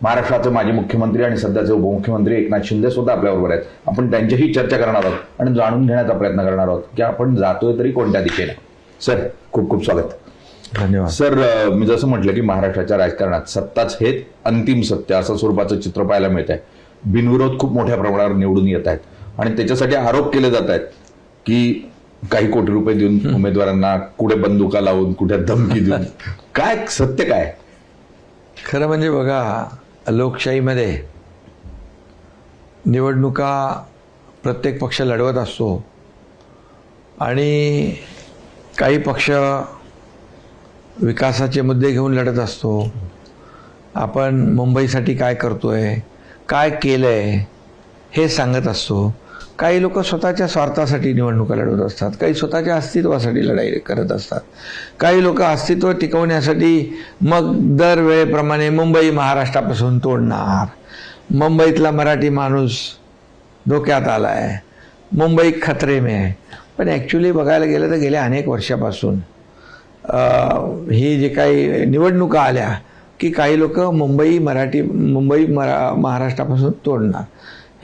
महाराष्ट्राचे माजी मुख्यमंत्री आणि सध्याचे उपमुख्यमंत्री एकनाथ शिंदे सुद्धा आपल्याबरोबर आहेत. आपण त्यांच्याही चर्चा करणार आहोत आणि जाणून घेण्याचा प्रयत्न करणार आहोत की आपण जातोय तरी कोणत्या दिशेला सर खूप खूप स्वागत. धन्यवाद. सर मी जसं म्हटलं की महाराष्ट्राच्या राजकारणात सत्ताच हे अंतिम सत्य असं स्वरूपाचं चित्र पाहायला मिळत आहे बिनविरोध खूप मोठ्या प्रमाणावर निवडून येत आहेत आणि त्याच्यासाठी आरोप केले जात आहेत की काही कोटी रुपये देऊन उमेदवारांना कुठे बंदुका लावून कुठे धमकी देऊन. काय सत्य काय? खरं म्हणजे बघा लोकशाहीमध्ये निवडणुका प्रत्येक पक्ष लढवत असतो. आणि काही पक्ष विकासाचे मुद्दे घेऊन लढत असतो. आपण मुंबईसाठी काय करतो आहे काय केलं आहे हे सांगत असतो. काही लोक स्वतःच्या स्वार्थासाठी निवडणुका लढवत असतात. काही स्वतःच्या अस्तित्वासाठी लढाई करत असतात. काही लोक अस्तित्व टिकवण्यासाठी मग दरवेळेप्रमाणे मुंबई महाराष्ट्रापासून तोडणार. मुंबईतला मराठी माणूस धोक्यात आला आहे मुंबई खतरे में. आहे पण ॲक्च्युली बघायला गेलं तर गेल्या अनेक वर्षापासून ही जे काही निवडणुका आल्या की काही लोक मुंबई मराठी मुंबई मरा महाराष्ट्रापासून तोडणार.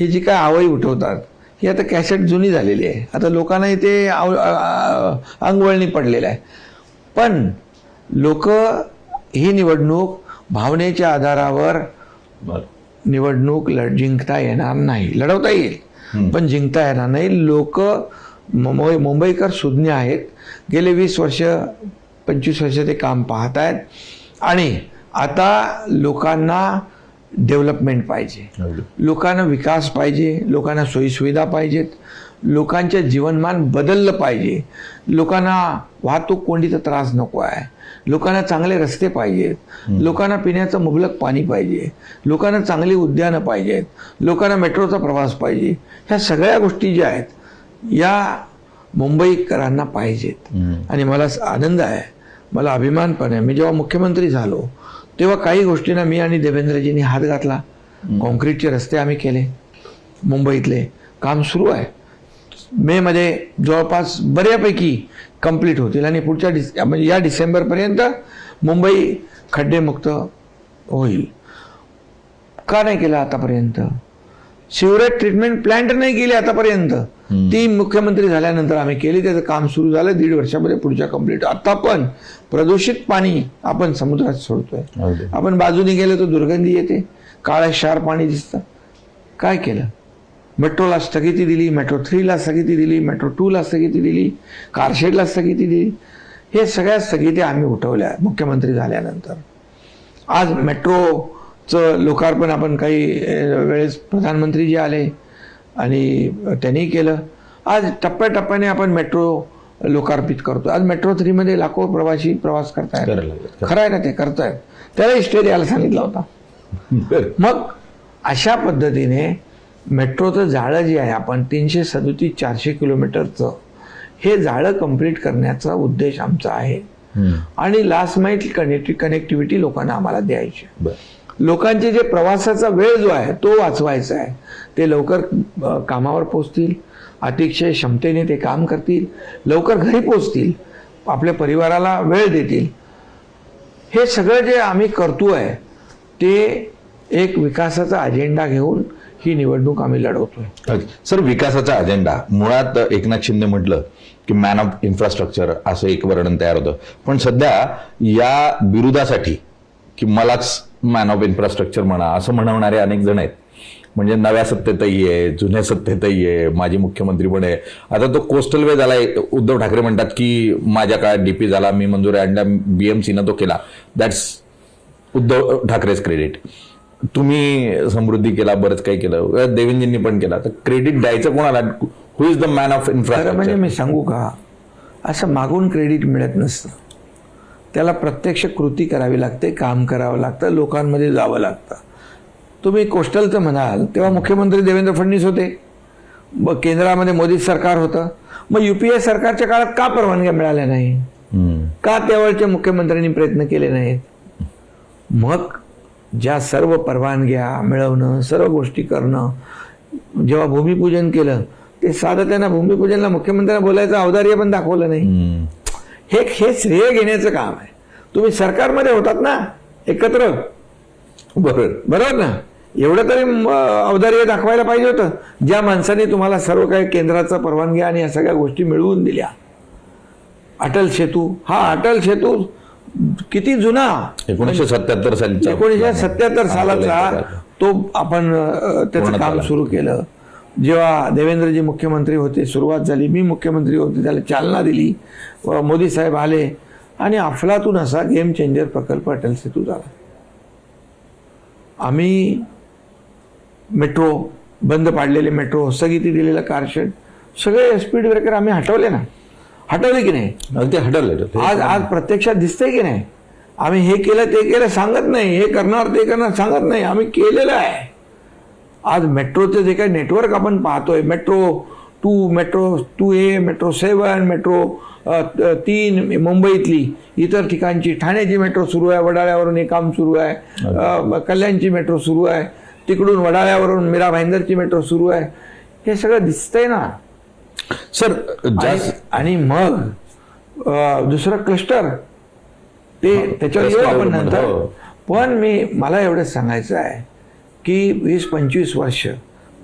ही जी काय आवई उठवतात ही आता कॅसेट जुनी झालेली आहे. आता लोकांना इथे आव अंगवळणी पडलेलं आहे. पण लोक ही निवडणूक भावनेच्या आधारावर निवडणूक लढ जिंकता येणार नाही. लढवता येईल. पण जिंकता येणार नाही. लोक मुंबई मुंबईकर सुज्ञ आहेत. गेले वीस वर्ष पंचवीस वर्ष ते काम पाहत आहेत आणि आता लोकांना डेव्हलपमेंट पाहिजे. लोकांना विकास पाहिजे लोकांना सोयीसुविधा पाहिजेत लोकांचे जीवनमान बदललं पाहिजे. लोकांना वाहतूक कोंडीचा त्रास नको आहे. लोकांना चांगले रस्ते पाहिजेत. लोकांना पिण्याचं मुबलक पाणी पाहिजे. लोकांना चांगली उद्यानं पाहिजेत. लोकांना मेट्रोचा प्रवास पाहिजे. ह्या सगळ्या गोष्टी ज्या आहेत या मुंबईकरांना पाहिजेत. आणि मला आनंद आहे. मला अभिमान पण आहे. मी जेव्हा मुख्यमंत्री झालो तेव्हा काही गोष्टींना मी आणि देवेंद्रजींनी हात घातला. कॉन्क्रीटचे रस्ते आम्ही केले. मुंबईतले. काम सुरू आहे. मे मध्ये जवळपास बऱ्यापैकी कंप्लीट होतील आणि पुढच्या डिस म्हणजे या डिसेंबरपर्यंत मुंबई खड्डेमुक्त होईल. का नाही केलं आतापर्यंत? सिवरेज ट्रीटमेंट प्लांट नाही केली आतापर्यंत. ती मुख्यमंत्री झाल्यानंतर आम्ही केली त्याचं काम सुरू झालं दीड वर्षामध्ये पुढच्या कंप्लीट आता पण प्रदूषित पाणी आपण समुद्रात सोडतोय. आपण बाजूने गेलो तर दुर्गंधी येते. काळं क्षार पाणी दिसतं. काय केलं? मेट्रोला स्थगिती दिली मेट्रो थ्रीला स्थगिती दिली मेट्रो टूला स्थगिती दिली कारशेडला स्थगिती दिली. हे सगळ्या स्थगिती आम्ही उठवल्या मुख्यमंत्री झाल्यानंतर. आज मेट्रोचं लोकार्पण आपण काही वेळेस प्रधानमंत्री जे आले आणि त्यांनी केलं. आज टप्प्याटप्प्याने आपण मेट्रो लोकार्पित करतो. आज मेट्रो थ्रीमध्ये लाखो प्रवासी प्रवास करतायत. खरं आहे ना ते? करतायत. त्याला स्टे यायला सांगितला होता. मग अशा पद्धतीने मेट्रोचं जाळं जे आहे आपण तीनशे सदोतीस चारशे किलोमीटरचं हे जाळं कंप्लीट करण्याचा उद्देश आमचा आहे. आणि लास्ट माईट कनेक्टि कनेक्टिव्हिटी लोकांना आम्हाला द्यायची. लोकांचे जे प्रवासाचा वेळ जो आहे तो वाचवायचा आहे. ते लवकर कामावर पोचतील अतिशय क्षमतेने ते काम करतील लवकर घरी पोचतील आपल्या परिवाराला वेळ देतील. हे सगळं जे आम्ही करतो आहे ते एक विकासाचा अजेंडा घेऊन ही निवडणूक आम्ही लढवतोय. सर विकासाचा अजेंडा मुळात एकनाथ शिंदे म्हटलं की मॅन ऑफ इन्फ्रास्ट्रक्चर असं एक वर्णन तयार होतं. पण सध्या या बिरुदासाठी की मलाच मॅन ऑफ इन्फ्रास्ट्रक्चर म्हणा असं म्हणवणारे अनेक जण आहेत. म्हणजे नव्या सत्तेतही आहे जुन्या सत्तेतही आहे माजी मुख्यमंत्री पण आहे. आता तो कोस्टल वे झालाय उद्धव ठाकरे म्हणतात की माझ्या काळात डीपी झाला मी मंजुरी आणल्या बीएमसीनं तो केला. दॅट्स उद्धव ठाकरेच क्रेडिट तुम्ही समृद्धी केला बरंच काही केलं. देवेंद्रजींनी पण केला. तर क्रेडिट द्यायचं कोणाला? Who is the man of खरं म्हणजे इन्फ्रास्ट्रक्चर मी सांगू का? असं मागून क्रेडिट मिळत नसतं. त्याला प्रत्यक्ष कृती करावी लागते काम करावं लागतं लोकांमध्ये जावं लागतं. तुम्ही कोस्टलचं म्हणाल तेव्हा मुख्यमंत्री देवेंद्र फडणवीस होते. ब केंद्रामध्ये मोदी सरकार होतं. मग युपीए सरकारच्या काळात का परवानग्या मिळाल्या नाही का त्यावेळच्या मुख्यमंत्र्यांनी प्रयत्न केले नाहीत? मग ज्या सर्व परवानग्या मिळवणं सर्व गोष्टी करणं जेव्हा भूमिपूजन केलं ते साधं त्यांना भूमिपूजनला मुख्यमंत्र्यांना बोलायचं औदार्य पण दाखवलं नाही. हे हे श्रेय घेण्याचं काम आहे. तुम्ही सरकारमध्ये होतात ना एकत्र. बरोबर. बरोबर ना? एवढं तरी औदार्य दाखवायला पाहिजे होतं. ज्या माणसाने तुम्हाला सर्व काही केंद्राचा परवानगी आणि या सगळ्या गोष्टी मिळवून दिल्या. अटल सेतू हा अटल सेतू किती जुना? एकोणीसशे सत्याहत्तर साली एकोणीसशे सत्याहत्तर सालाचा तो आपण त्याचं काम. सुरू केलं. जेव्हा देवेंद्रजी मुख्यमंत्री होते सुरुवात झाली. मी मुख्यमंत्री होते त्याला चालना दिली. व मोदी साहेब आले. आणि अफलातून असा गेम चेंजर प्रकल्प अटल सेतू झाला आम्ही मेट्रो बंद पाडलेले मेट्रो स्थगिती दिलेलं कारशेड सगळे स्पीड ब्रेकर आम्ही हटवले ना. हटवले की नाही? अगदी हटवलं आज आज प्रत्यक्षात दिसतंय की नाही? आम्ही हे केलं ते केलं सांगत नाही. हे करणार ते करणार सांगत नाही. आम्ही केलेलं आहे. आज मेट्रोचे जे काही नेटवर्क आपण पाहतोय metro two metro two A metro seven metro तीन मुंबईतली इतर ठिकाणची ठाण्याची मेट्रो सुरू आहे वडाळ्यावरून हे काम सुरू आहे कल्याणची मेट्रो सुरू आहे तिकडून वडाळ्यावरून मीरा भाईंदरची मेट्रो सुरू आहे. हे सगळं दिसतंय ना. सर आणि मग दुसरं क्लस्टर ते त्याच्यावर येऊ आपण नंतर. हो. पण मी मला एवढंच सांगायचं आहे की वीस पंचवीस वर्ष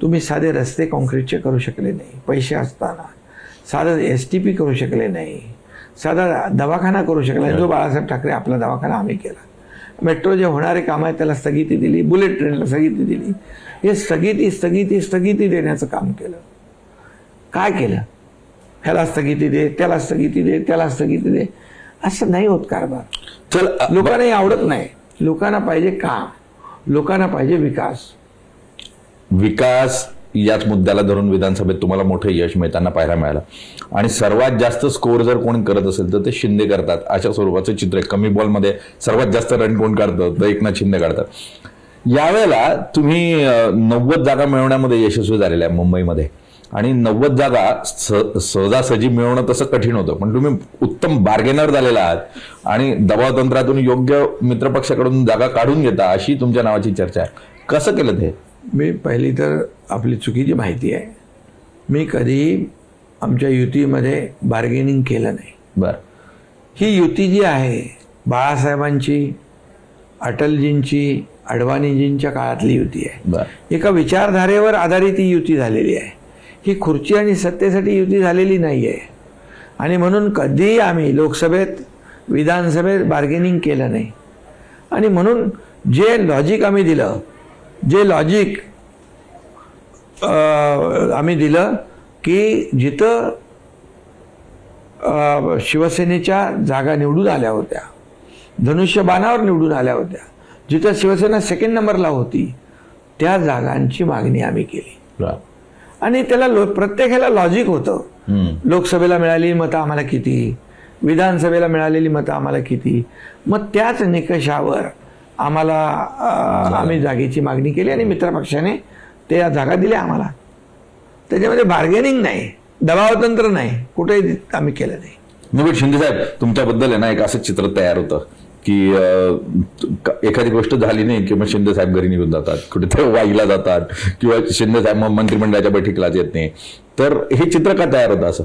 तुम्ही साधे रस्ते कॉन्क्रीटचे करू शकले नाही पैसे असताना. साधं एस टी पी करू शकले नाही. साधा दवाखाना करू शकला नाही. जो बाळासाहेब ठाकरे आपला दवाखाना आम्ही केला. मेट्रो जे होणारे काम आहे त्याला स्थगिती दिली बुलेट ट्रेनला स्थगिती दिली. हे स्थगिती स्थगिती स्थगिती देण्याचं काम केलं. काय केलं? ह्याला स्थगिती दे त्याला स्थगिती दे त्याला स्थगिती दे. असं नाही होत कारभार. चल लोकांना आवडत नाही. लोकांना पाहिजे काम. लोकांना पाहिजे विकास. विकास याच मुद्द्याला धरून विधानसभेत तुम्हाला मोठं यश मिळताना पाहायला मिळालं. आणि सर्वात जास्त स्कोर जर कोण करत असेल तर ते शिंदे करतात. अशा स्वरूपाचं चित्र आहे. कमी बॉलमध्ये सर्वात जास्त रन कोण काढतं? तर एकनाथ शिंदे काढतात. यावेळेला तुम्ही नव्वद जागा मिळवण्यामध्ये यशस्वी झालेल्या आहे मुंबईमध्ये. आणि नव्वद जागा स- सहजासहजी मिळवणं तसं कठीण होतं. पण तुम्ही उत्तम बार्गेनर झालेला आहात आणि दबाव तंत्रातून योग्य मित्रपक्षाकडून जागा काढून घेता अशी तुमच्या नावाची चर्चा आहे. कसं केलं ते? मी पहिली तर आपली चुकीची माहिती आहे. मी कधी आमच्या युतीमध्ये बार्गेनिंग केलं नाही. बर. ही युती जी आहे बाळासाहेबांची अटलजींची अडवाणीजींच्या काळातली युती आहे. बर. एका विचारधारेवर आधारित ही युती झालेली आहे. ही खुर्ची आणि सत्तेसाठी युती झालेली नाही आहे आणि म्हणून कधीही आम्ही लोकसभेत विधानसभेत बार्गेनिंग केलं नाही. आणि म्हणून जे लॉजिक आम्ही दिलं जे लॉजिक आम्ही दिलं की जिथं शिवसेनेच्या जागा निवडून आल्या होत्या धनुष्यबाणावर निवडून आल्या होत्या जिथं शिवसेना सेकंड नंबरला होती त्या जागांची मागणी आम्ही केली. आणि त्याला लो प्रत्येकाला लॉजिक होतं. लोकसभेला मिळालेली मतं आम्हाला किती? विधानसभेला मिळालेली मतं आम्हाला किती? मग त्याच निकषावर आम्हाला आम्ही जागेची मागणी केली आणि मित्रपक्षाने त्या जागा दिल्या आम्हाला. त्याच्यामध्ये बार्गेनिंग नाही दबावतंत्र नाही कुठेही आम्ही केलं नाही. पण शिंदे साहेब तुमच्याबद्दल आहे ना एक असं चित्र तयार होतं. की क- एखादी गोष्ट झाली नाही की मग शिंदे साहेब घरी निघून जातात कुठे वाईला जातात किंवा शिंदे साहेब मग मंत्रिमंडळाच्या बैठकीला येत नाही. तर हे चित्र का तयार होतं असं?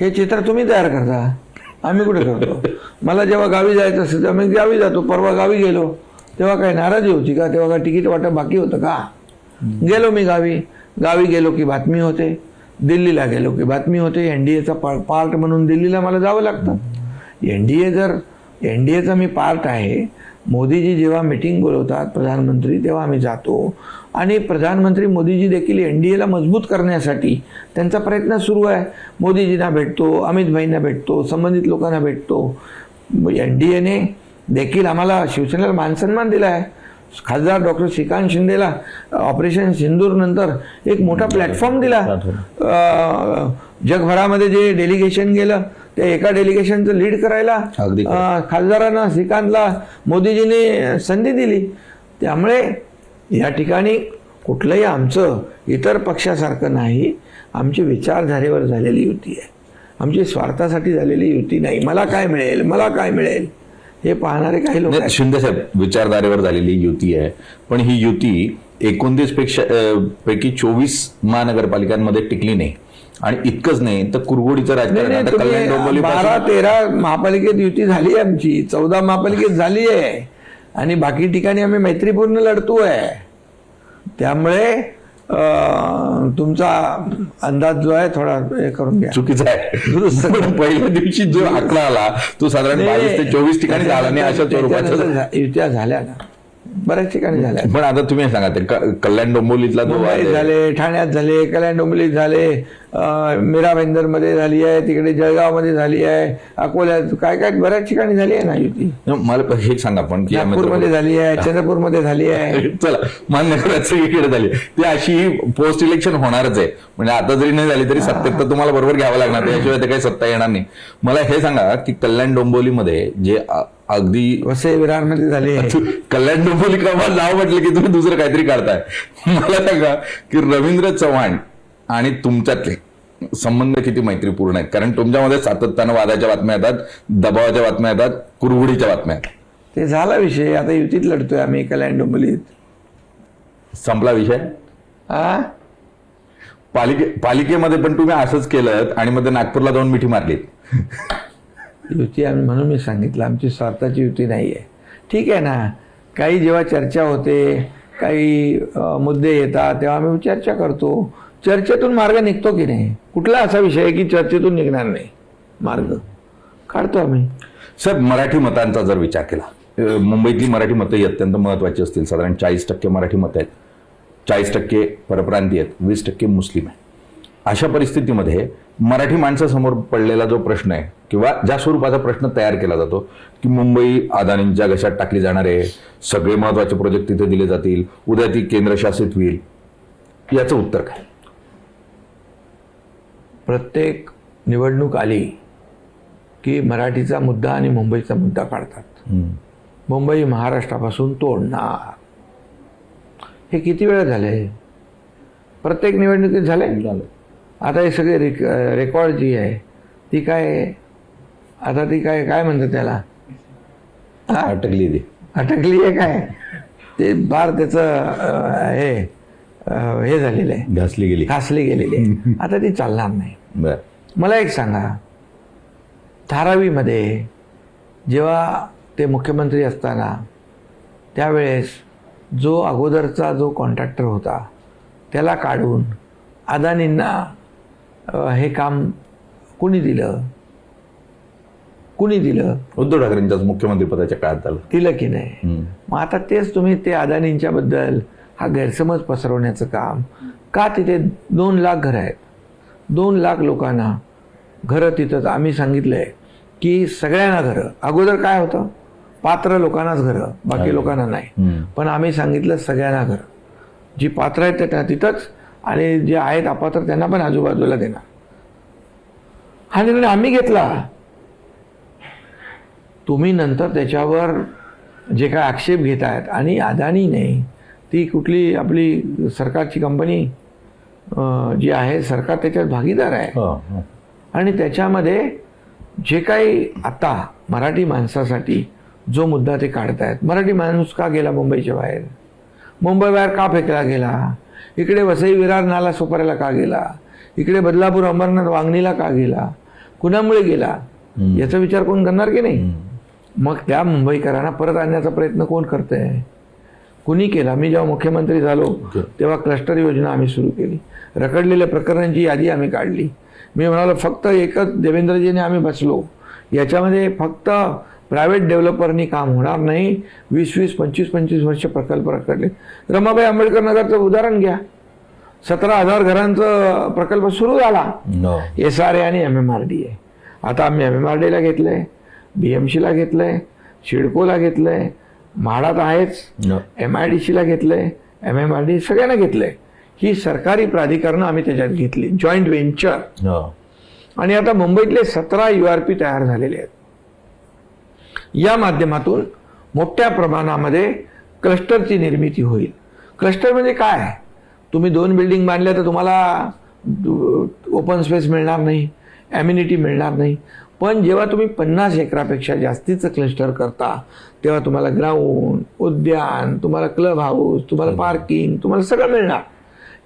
हे चित्र तुम्ही तयार करता? आम्ही कुठे करतो? मला जेव्हा गावी जायचं असेल तेव्हा मी गावी जातो परवा गावी गेलो तेव्हा काही नाराजी होती का? तेव्हा काय तिकीट वाटप बाकी होतं का? गेलो मी गावी. गावी गेलो की बातमी होते. दिल्लीला गेलो की बातमी होते. एन डी एचा पार्ट म्हणून दिल्लीला मला जावं लागतं. एन डी ए जर एन डी एचा मी पार्ट आहे. मोदीजी जेव्हा मिटिंग बोलवतात प्रधानमंत्री तेव्हा आम्ही जातो. आणि प्रधानमंत्री मोदीजी देखील एन डी एला मजबूत करण्यासाठी त्यांचा प्रयत्न सुरू आहे. मोदीजींना भेटतो अमित भाईंना भेटतो संबंधित लोकांना भेटतो. एन डी एने देखील आम्हाला शिवसेनेला मानसन्मान दिला आहे. खासदार डॉक्टर श्रीकांत शिंदेला ऑपरेशन सिंदूर नंतर एक मोठा प्लॅटफॉर्म दिला. जगभरामध्ये जे डेलिगेशन गेलं त्या एका डेलिगेशनचं लीड करायला खासदारांना श्रीकांतला मोदीजींनी संधी दिली. त्यामुळे या ठिकाणी कुठलंही आमचं इतर पक्षासारखं नाही. आमची विचारधारेवर झालेली युती आहे. आमची स्वार्थासाठी झालेली युती नाही. मला काय मिळेल? मला काय मिळेल? हे पाहणारे काही लोक शिंदे साहेब विचारधारेवर झालेली युती आहे. पण ही युती एकोणतीसपेक्षा पैकी चोवीस महानगरपालिकांमध्ये टिकली नाही. आणि इतकंच नाही तर कुरगोडीचं राजकारण. बारा तेरा महापालिकेत युती झाली आहे आमची चौदा महापालिकेत झाली आहे. आणि बाकी ठिकाणी आम्ही मैत्रीपूर्ण लढतोय. त्यामुळे तुमचा अंदाज जो आहे थोडा हे करून घ्या. चुकीचं आहे. पहिल्या दिवशी जो आकडा आला तो साधारण बावीस ते चोवीस ठिकाणी झाला नाही अशा स्वरूपाचा. युत्या झाल्या ना. बऱ्याच ठिकाणी झाल्या. पण आता तुम्ही सांगा ते कल्याण आहे, झाले ठाण्यात झाले कल्याण डोंबिवलीत झाले मीरा मध्ये झाली आहे तिकडे जळगावमध्ये झाली आहे अकोल्यात काय काय बऱ्याच ठिकाणी झाली आहे ना युती. मला हे सांगा पण नागपूरमध्ये झाली आहे चंद्रपूरमध्ये झाली आहे. चला मान्य करायचं इकडे झाली ती अशी पोस्ट इलेक्शन होणारच आहे. म्हणजे आता जरी नाही झाली तरी सत्तेत तर तुम्हाला बरोबर घ्यावं लागणार त्याशिवाय ते काही सत्ता येणार नाही. मला हे सांगा की कल्याण डोंबिवलीमध्ये जे अगदी वसई विरारमध्ये झाली कल्याण डोंबिवली का मला नाव म्हटलं की तुम्ही दुसरं काहीतरी काढताय. मला सांगा की रवींद्र चव्हाण आणि तुमच्यातले संबंध किती मैत्रीपूर्ण आहेत? कारण तुमच्यामध्ये सातत्यानं वादाच्या बातम्या येतात दबावाच्या बातम्या येतात कुरघुडीच्या बातम्या येतात ते झाला विषय. आता युतीत लढतोय आम्ही कल्याण डोंबिवलीत संपला विषय? हा पालिके पालिकेमध्ये पण तुम्ही असंच केलं आणि मग नागपूरला जाऊन मिठी मारलीत. युती आम्ही म्हणून मी सांगितलं आमची स्वार्थाची युती नाही आहे ठीक आहे ना? काही जेव्हा चर्चा होते काही मुद्दे येतात तेव्हा आम्ही चर्चा करतो. चर्चेतून मार्ग निघतो की नाही? कुठला असा विषय आहे की चर्चेतून निघणार नाही? मार्ग. काढतो आम्ही. सर मराठी मतांचा जर विचार केला मुंबईतली मराठी मतं ही अत्यंत महत्वाची असतील. साधारण चाळीस टक्के मराठी मतं आहेत. चाळीस टक्के परप्रांतीय आहेत वीस टक्के मुस्लिम आहे अशा परिस्थितीमध्ये मराठी माणसासमोर पडलेला जो प्रश्न आहे किंवा ज्या स्वरूपाचा प्रश्न तयार केला जातो की मुंबई अदानींच्या घशात टाकली जाणार आहे सगळे महत्त्वाचे प्रोजेक्ट तिथे दिले जातील उद्या ती केंद्रशासित होईल याचं उत्तर काय? प्रत्येक निवडणूक आली की मराठीचा मुद्दा आणि मुंबईचा मुद्दा काढतात. मुंबई महाराष्ट्रापासून तोडणार. हे किती वेळा झाले? प्रत्येक निवडणुकीत झाले? आता हे सगळे रेक रेकॉर्ड जी आहे ती काय आता ती काय काय म्हणतात त्याला? हा? अटकली ती. अटकली आहे काय? ते फार त्याचं हे. हे झालेलं आहे. घासली गेली. घासली गेलेली आहे. आता ती चालणार नाही. बर. मला एक सांगा. धारावीमध्ये जेव्हा ते मुख्यमंत्री असताना त्यावेळेस जो अगोदरचा जो कॉन्ट्रॅक्टर होता त्याला काढून अदानींना हे काम कुणी दिलं? कुणी दिलं? उद्धव ठाकरेंच्याच मुख्यमंत्री पदाच्या काळात झालं. दिलं की नाही. मग आता तेच तुम्ही ते अदानींच्या बद्दल हा गैरसमज पसरवण्याचं काम. का तिथे दोन लाख घरं आहेत? दोन लाख लोकांना घरं तिथंच. आम्ही सांगितलंय की सगळ्यांना घरं. अगोदर काय होतं? पात्र लोकांनाच घरं बाकी लोकांना नाही. पण आम्ही सांगितलं सगळ्यांना घरं. जी पात्र आहेत त्यांना तिथंच आणि जे आहेत अपात्र त्यांना पण आजूबाजूला देणार. हा निर्णय आम्ही घेतला. तुम्ही नंतर त्याच्यावर जे काय आक्षेप घेत आहेत आणि अदानीने ती कुठली आपली सरकारची कंपनी जी आहे सरकार त्याच्यात भागीदार आहे. हो, हो. आणि त्याच्यामध्ये जे काही आता मराठी माणसासाठी जो मुद्दा ते काढतायत मराठी माणूस का गेला मुंबईच्या बाहेर? मुंबई बाहेर का फेकला गेला? इकडे वसई विरार नाला सोपाऱ्याला का गेला? इकडे बदलापूर अंबरनाथ वांगणीला का गेला? कुणामुळे गेला? याचा विचार कोण करणार की नाही? मग त्या मुंबईकरांना परत आणण्याचा प्रयत्न कोण करतंय? कुणी केला? मी जेव्हा मुख्यमंत्री झालो तेव्हा क्लस्टर योजना आम्ही सुरू केली. रखडलेल्या प्रकरणांची यादी आम्ही काढली. मी म्हणालो फक्त एकच देवेंद्रजीने आम्ही बसलो. याच्यामध्ये फक्त प्रायव्हेट डेव्हलपरनी काम होणार नाही. वीस वीस पंचवीस पंचवीस वर्ष प्रकल्प रखडले. रमाबाई आंबेडकर नगरचं उदाहरण घ्या. सतरा हजार घरांचं प्रकल्प सुरू झाला. एस आर ए आणि M M R D A आता आम्ही एम एम आर डीला घेतलं आहे बी एम सीला घेतलं आहे शिडकोला घेतलं आहे म्हाडात आहेच. एम आय डी सीला घेतलं आहे एम एम आर डी सगळ्यांना घेतलं आहे ही सरकारी प्राधिकरणं आम्ही त्याच्यात घेतली. Joint venture. आणि आता मुंबईतले सतरा यू आर पी तयार झालेले आहेत. या माध्यमातून मोठ्या प्रमाणामध्ये क्लस्टरची निर्मिती होईल. क्लस्टर म्हणजे काय? तुम्ही दोन बिल्डिंग बांधल्या तर तुम्हाला ओपन स्पेस मिळणार नाही. ॲम्युनिटी मिळणार नाही. पण जेव्हा तुम्ही पन्नास एकरापेक्षा जास्तीचं क्लस्टर करता तेव्हा तुम्हाला ग्राउंड उद्यान तुम्हाला क्लब हाऊस तुम्हाला पार्किंग तुम्हाला सगळं मिळणार.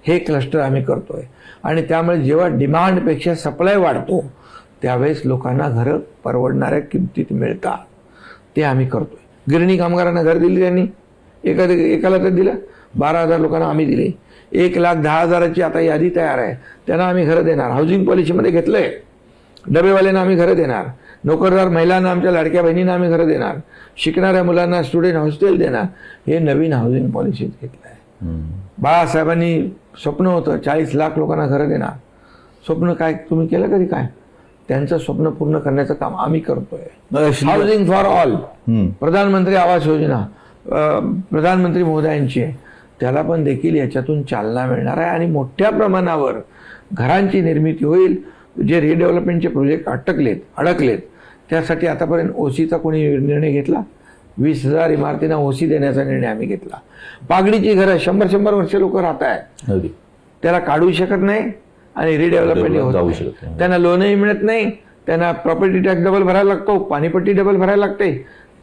हे क्लस्टर आम्ही करतोय. आणि त्यामुळे जेव्हा डिमांडपेक्षा सप्लाय वाढतो त्यावेळेस लोकांना घरं परवडणाऱ्या किमतीत मिळतात. ते आम्ही करतोय. गिरणी कामगारांना घर दिली त्यांनी. एका एकाला तर दिलं. बारा हजार लोकांना आम्ही दिले. एक लाख दहा हजाराची आता यादी तयार आहे. त्यांना आम्ही घरं देणार. हाऊसिंग पॉलिसीमध्ये घेतलंय. डबेवाल्यांना आम्ही घरं देणार. नोकरदार महिलांना आमच्या लाडक्या बहिणींना आम्ही घरं देणार. शिकणाऱ्या मुलांना स्टुडंट हॉस्टेल देणार. हे नवीन हाऊसिंग पॉलिसीत घेतलं आहे. बाळासाहेबांनी स्वप्न होतं चाळीस लाख लोकांना घरं देणार. स्वप्न काय तुम्ही केलं कधी काय? त्यांचं स्वप्न पूर्ण करण्याचं काम आम्ही करतोय. Housing for all. प्रधानमंत्री आवास योजना. प्रधानमंत्री महोदयांची आहे. त्याला पण देखील याच्यातून चालना मिळणार आहे आणि मोठ्या प्रमाणावर घरांची निर्मिती होईल. जे रिडेव्हलपमेंटचे प्रोजेक्ट अटकलेत अडकलेत त्यासाठी आतापर्यंत ओसीचा कोणी निर्णय घेतला? वीस हजार इमारतींना ओसी देण्याचा निर्णय आम्ही घेतला. पागडीची घरं शंभर शंभर वर्ष लोक राहत आहेत. त्याला काढू शकत नाही आणि रिडेव्हलपमेंट जाऊ. शकत नाही. त्यांना लोनही मिळत नाही त्यांना प्रॉपर्टी टॅक्स डबल भरायला लागतो पाणीपट्टी डबल भरायला लागते.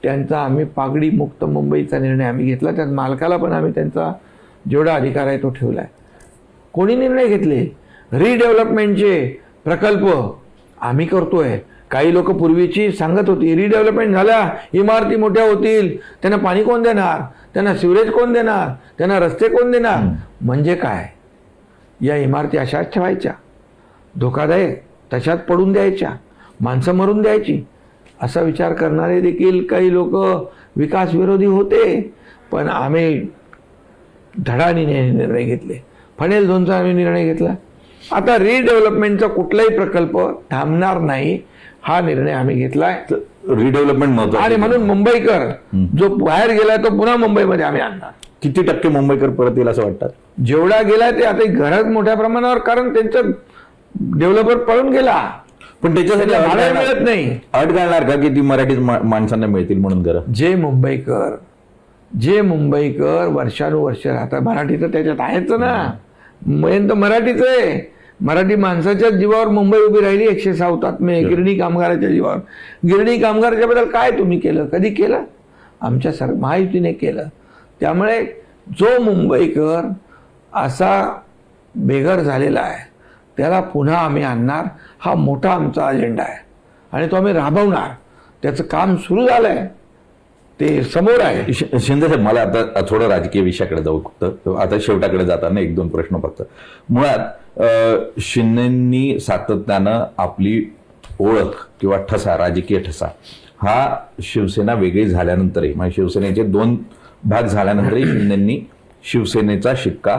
त्यांचा आम्ही पागडी मुक्त मुंबईचा निर्णय आम्ही घेतला. त्यात मालकाला पण आम्ही त्यांचा जेवढा अधिकार आहे तो ठेवला आहे कोणी निर्णय घेतले? रिडेव्हलपमेंटचे प्रकल्प. आम्ही करतोय. काही लोक पूर्वीची सांगत होती रिडेव्हलपमेंट झाल्या इमारती मोठ्या होतील. त्यांना पाणी कोण देणार? त्यांना सिवरेज कोण देणार? त्यांना रस्ते कोण देणार? म्हणजे काय? या इमारती अशाच ठेवायच्या. धोकादायक. तशाच पडून द्यायच्या. माणसं मरून द्यायची. असा विचार करणारे देखील काही लोक विकास विरोधी होते. पण आम्ही धडाडीने निर्णय घेतले. फणेल झोनचा आम्ही निर्णय घेतला. आता रिडेव्हलपमेंटचा कुठलाही प्रकल्प थांबणार नाही हा निर्णय आम्ही घेतलाय. रिडेव्हलपमेंट आणि म्हणून मुंबईकर जो बाहेर गेलाय तो पुन्हा मुंबईमध्ये आम्ही आणणार. किती टक्के मुंबईकर परत येईल असं वाटतात? जेवढा गेलाय ते आता घरात मोठ्या प्रमाणावर कारण त्यांचं डेव्हलपर पळून गेला. पण त्याच्यासाठी मिळत नाही. अट घालणार का की ती मराठीत मा- माणसांना मिळतील म्हणून घरं? जे मुंबईकर जे मुंबईकर वर्षानुवर्ष राहतात मराठी तर त्याच्यात आहेच ना. मेन तर मराठीच आहे. मराठी माणसाच्या जीवावर मुंबई उभी राहिली एकशे सहा हुतात्मे गिरणी कामगाराच्या जीवावर. गिरणी कामगाराच्या बद्दल काय तुम्ही केलं? कधी केलं? आमच्या सर महायुतीने केलं. त्यामुळे जो मुंबईकर असा बेघर झालेला आहे त्याला पुन्हा आम्ही आणणार. हा मोठा आमचा अजेंडा आहे. आणि तो आम्ही राबवणार. त्याचं काम सुरू झालंय. ते समोर आहे. शिंदे साहेब मला आता थोडं राजकीय विषयाकडे जाऊ फक्त. आता शेवटाकडे जाताना एक दोन प्रश्न फक्त. मुळात शिंदेनी सातत्यानं आपली ओळख किंवा ठसा राजकीय ठसा हा शिवसेना वेगळी झाल्यानंतरही म्हणजे शिवसेनेचे दोन भाग झाल्यानंतरही शिंदेंनी शिवसेनेचा शिक्का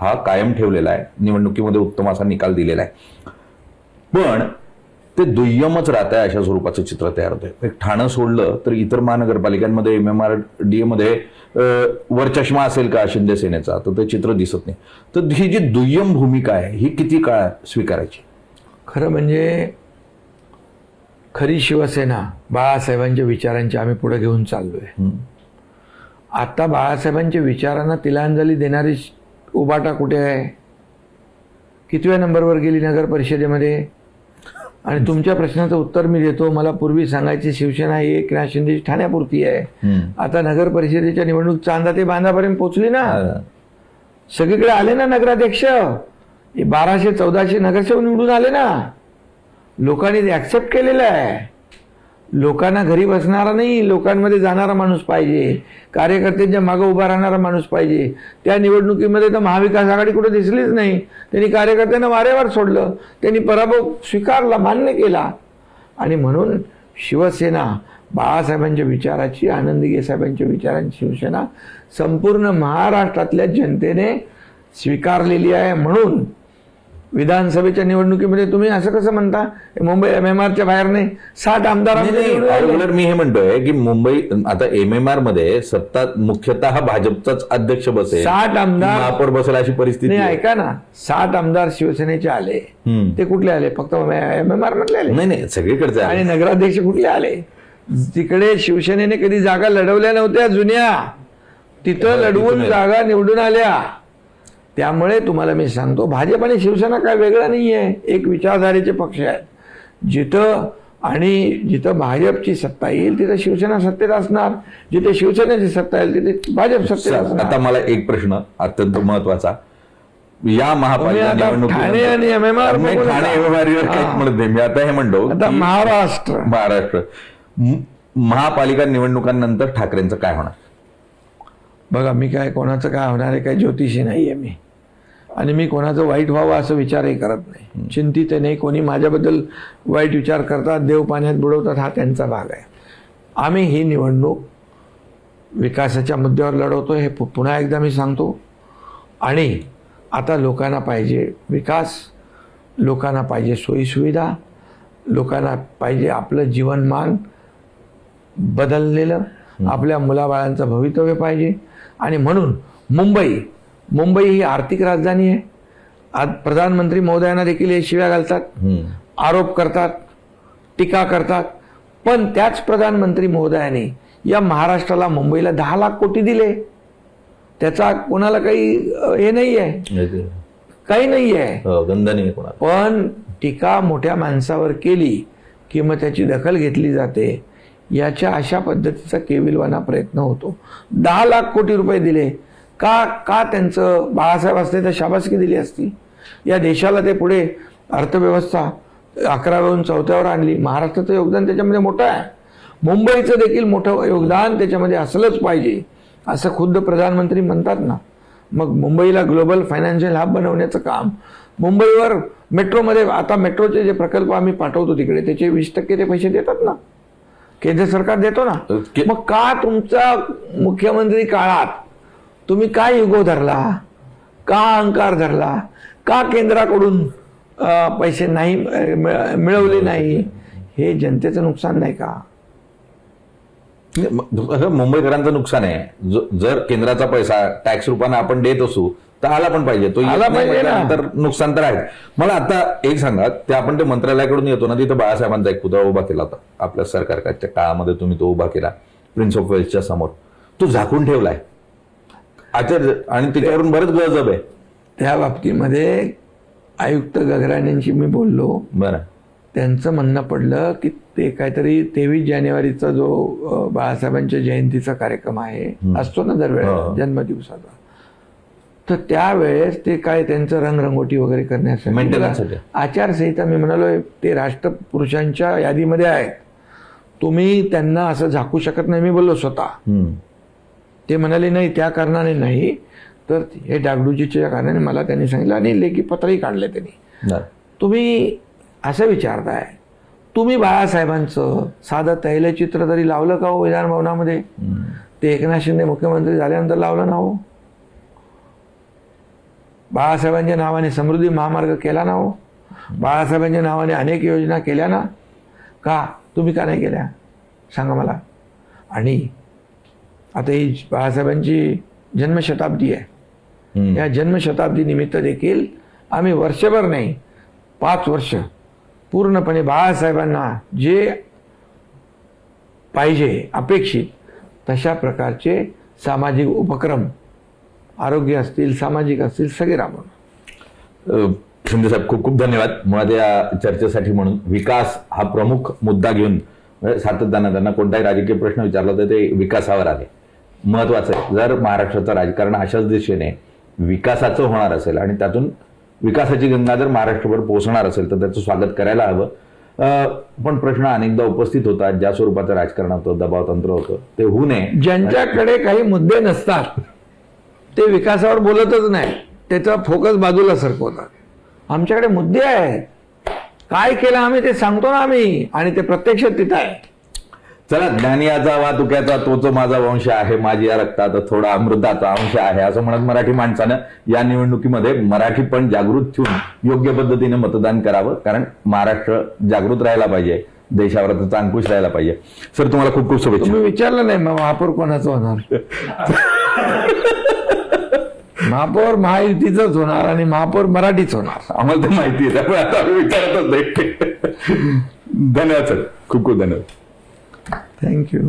हा कायम ठेवलेला आहे. निवडणुकीमध्ये उत्तम असा निकाल दिलेला आहे. पण ते दुय्यमच राहत आहे अशा स्वरूपाचं चित्र तयार होतंय. एक ठाणं सोडलं तर इतर महानगरपालिकांमध्ये एम एम आर डी मध्ये अं, वरचष्मा असेल का शिंदे सेनेचा? तर ते चित्र दिसत नाही. तर ही जी दुय्यम भूमिका आहे ही किती काळ स्वीकारायची? खरं म्हणजे खरी शिवसेना बाळासाहेबांच्या विचारांची आम्ही पुढे घेऊन चाललोय. हम्म. आता बाळासाहेबांच्या विचारांना तिलांजली देणारी उबाटा कुठे आहे? कितव्या नंबरवर गेली नगर परिषदेमध्ये? आणि तुमच्या प्रश्नाचं उत्तर मी देतो. मला पूर्वी सांगायची शिवसेना ही एकनाथ शिंदे ठाण्यापुरती आहे. आता नगर परिषदेच्या निवडणूक चांदा ते बांधापर्यंत पोहोचली ना. सगळीकडे आले ना नगराध्यक्ष. बाराशे चौदाशे नगरसेवक निवडून आले ना. लोकांनी ते ऍक्सेप्ट केलेलं आहे. लोकांना घरी बसणारा नाही लोकांमध्ये जाणारा माणूस पाहिजे. कार्यकर्त्यांच्या मागं उभा राहणारा माणूस पाहिजे. त्या निवडणुकीमध्ये तर महाविकास आघाडी कुठं दिसलीच नाही. त्यांनी कार्यकर्त्यांना वारेवर सोडलं. त्यांनी पराभव स्वीकारला मान्य केला. आणि म्हणून शिवसेना बाळासाहेबांच्या विचाराची आनंदी साहेबांच्या विचारांची शिवसेना संपूर्ण महाराष्ट्रातल्या जनतेने स्वीकारलेली आहे. म्हणून विधानसभेच्या निवडणुकीमध्ये तुम्ही असं कसं म्हणता? मुंबई एम एम आरच्या बाहेरने साठ आमदार नाही, नाही. उलट मी हे म्हणतोय की मुंबई आता एम एम आरमध्ये सत्ता मुख्यतः भाजपचाच अध्यक्ष बसेल. साठ आमदार महापौर बसेल अशी परिस्थिती नाही आहे. ऐका ना. साठ आमदार शिवसेनेचे आले. हम्म. ते कुठले आले? फक्त एम एम आर मधले आले? नाही नाही सगळीकडचे आहे. आणि नगराध्यक्ष कुठले आले? तिकडे शिवसेनेने कधी जागा लढवल्या नव्हत्या जुन्या. तिथं लढवून जागा निवडून आल्या. त्यामुळे तुम्हाला मी सांगतो भाजप आणि शिवसेना काय वेगळं नाहीये. एक विचारधारेचे पक्ष आहेत. जिथं आणि जिथं भाजपची सत्ता येईल तिथं शिवसेना सत्तेत असणार. जिथे शिवसेनेची सत्ता येईल तिथे भाजप सत्तेत आता असणार. मला एक प्रश्न अत्यंत महत्त्वाचा या आता ठाणे आणि नाही, नाही. मी आता हे म्हणतो आता महाराष्ट्र. महाराष्ट्र. महापालिका निवडणुकांनंतर ठाकरेंचं काय होणार? बघा मी काय कोणाचं काय होणार आहे काय ज्योतिषी नाही आहे मी. आणि मी कोणाचं वाईट व्हावं असं विचारही करत नाही. चिंतित नाही कोणी माझ्याबद्दल वाईट विचार करतात देव पाण्यात बुडवतात हा त्यांचा भाग आहे. आम्ही ही निवडणूक विकासाच्या मुद्द्यावर लढवतो हे पु- पुन्हा एकदा मी सांगतो. आणि आता लोकांना पाहिजे विकास लोकांना पाहिजे सोयीसुविधा लोकांना पाहिजे आपलं जीवनमान बदललेलं. आपल्या मुलाबाळांचं भवितव्य पाहिजे. आणि म्हणून मुंबई मुंबई ही आर्थिक राजधानी आहे. आज प्रधानमंत्री महोदयांना देखील हे शिव्या घालतात. आरोप करतात टीका करतात. पण त्याच प्रधानमंत्री महोदयाने या महाराष्ट्राला मुंबईला दहा लाख कोटी दिले. त्याचा कोणाला काही हे नाही आहे काही नाही आहे हो, पण टीका मोठ्या माणसावर केली की मग त्याची दखल घेतली जाते. याच्या अशा पद्धतीचा केविलवाना प्रयत्न होतो. दहा लाख कोटी रुपये दिले. का का त्यांचं बाळासाहेब असते तर शाबासकी दिली असती? या देशाला ते पुढे अर्थव्यवस्था अकराव्याहून चौथ्यावर आणली. महाराष्ट्राचं योगदान त्याच्यामध्ये मोठं आहे. मुंबईचं देखील मोठं योगदान त्याच्यामध्ये असलंच पाहिजे असं खुद्द प्रधानमंत्री म्हणतात ना. मग मुंबईला ग्लोबल फायनान्शियल हब बनवण्याचं काम. मुंबईवर मेट्रोमध्ये आता मेट्रोचे जे प्रकल्प आम्ही पाठवतो तिकडे त्याचे वीस टक्के ते पैसे देतात ना. केंद्र सरकार देतो ना. मग का तुमचा मुख्यमंत्री काळात तुम्ही का युगो धरला? का अहंकार धरला? का केंद्राकडून पैसे नाही मिळवले नाही? हे जनतेचं नुकसान नाही का? मुंबईकरांचं नुकसान आहे. जर केंद्राचा पैसा टॅक्स रूपाने आपण देत असू तर आला पण पाहिजे. तो आला पाहिजे ना. म्हटल्यानंतर नुकसान तर आहे. मला आता एक सांगा ते आपण ते मंत्रालयाकडून येतो ना तिथं बाळासाहेबांचा एक पुतळा उभा केला होता. आपल्या सरकारच्या काळामध्ये तुम्ही तो उभा केला प्रिन्स ऑफ वेल्सच्या समोर. तो झाकून ठेवलाय. आचार्य आणि त्याच्यावरून बरंच गजब आहे. त्या बाबतीमध्ये आयुक्त गगराणेंशी मी बोललो. बरं. त्यांचं म्हणणं पडलं की ते काहीतरी तेवीस जानेवारीचा जो अ, बाळासाहेबांच्या जयंतीचा कार्यक्रम आहे असतो ना दरवेळेला. जन्मदिवसाचा. तर त्यावेळेस ते काय त्यांचं रंगरंगोटी वगैरे करण्यासाठी. आचारसंहिता मी म्हणालो ते राष्ट्रपुरुषांच्या यादीमध्ये आहेत तुम्ही त्यांना असं झाकू शकत नाही मी बोललो स्वतः. ते म्हणाले नाही त्या कारणाने नाही तर हे डागडुजीच्या कारणाने मला त्यांनी सांगितलं आणि लेखी पत्रही काढले त्यांनी. तुम्ही असं विचारताय तुम्ही बाळासाहेबांचं साधं तैलचित्र तरी लावलं का हो विधान भवनामध्ये हम्म. ते एकनाथ शिंदे मुख्यमंत्री झाल्यानंतर लावलं ना हो बाळासाहेबांच्या नावाने समृद्धी महामार्ग केला ना हो? बाळासाहेबांच्या नावाने अनेक योजना केल्या ना? का? तुम्ही का नाही केल्या? सांगा मला. आणि आता ही बाळासाहेबांची जन्मशताब्दी आहे. या जन्मशताब्दी निमित्त देखील आम्ही वर्षभर नाही पाच वर्ष पूर्णपणे बाळासाहेबांना जे पाहिजे अपेक्षित तशा प्रकारचे सामाजिक उपक्रम आरोग्य असतील सामाजिक असतील सगळे राबवणं शिंदे साहेब खूप खूप धन्यवाद. मुळात या चर्चेसाठी म्हणून विकास हा प्रमुख मुद्दा घेऊन म्हणजे सातत्यानं त्यांना कोणताही राजकीय प्रश्न विचारला तर ते विकासावर आले. महत्वाचं आहे जर महाराष्ट्राचं राजकारण अशाच दिशेने विकासाचं होणार असेल आणि त्यातून विकासाची गंगा जर महाराष्ट्रभर पोहोचणार असेल तर त्याचं स्वागत करायला हवं. पण प्रश्न अनेकदा उपस्थित होतात ज्या स्वरूपाचं राजकारण होतं दबाव तंत्र होतं ते होऊ नये. ज्यांच्याकडे काही मुद्दे नसतात ते विकासावर बोलतच नाही. त्याचा फोकस बाजूला सरकवतात. आमच्याकडे मुद्दे आहेत. काय केलं आम्ही ते सांगतो ना आम्ही. आणि ते प्रत्यक्षात तिथं आहे. चला ज्ञानियाचा वा तुक्याचा तोच माझा वंश आहे माझी या रक्तात थोडा अमृताचा अंश आहे असं म्हणत मराठी माणसानं या निवडणुकीमध्ये मराठी पण जागृत ठेवून योग्य पद्धतीने मतदान करावं. कारण महाराष्ट्र जागृत राहायला पाहिजे. देशावर त्याचा अंकुश राहायला पाहिजे. सर तुम्हाला खूप खूप शुभेच्छा. विचारलं नाही मग महापौर कोणाचं होणार? महापौर महायुतीचंच होणार आणि महापौर मराठीच होणार. आम्हाला तर माहिती आहे त्यामुळे आता आम्ही विचारतच नाही. धन्यवाद सर. खूप खूप धन्यवाद. थँक्यू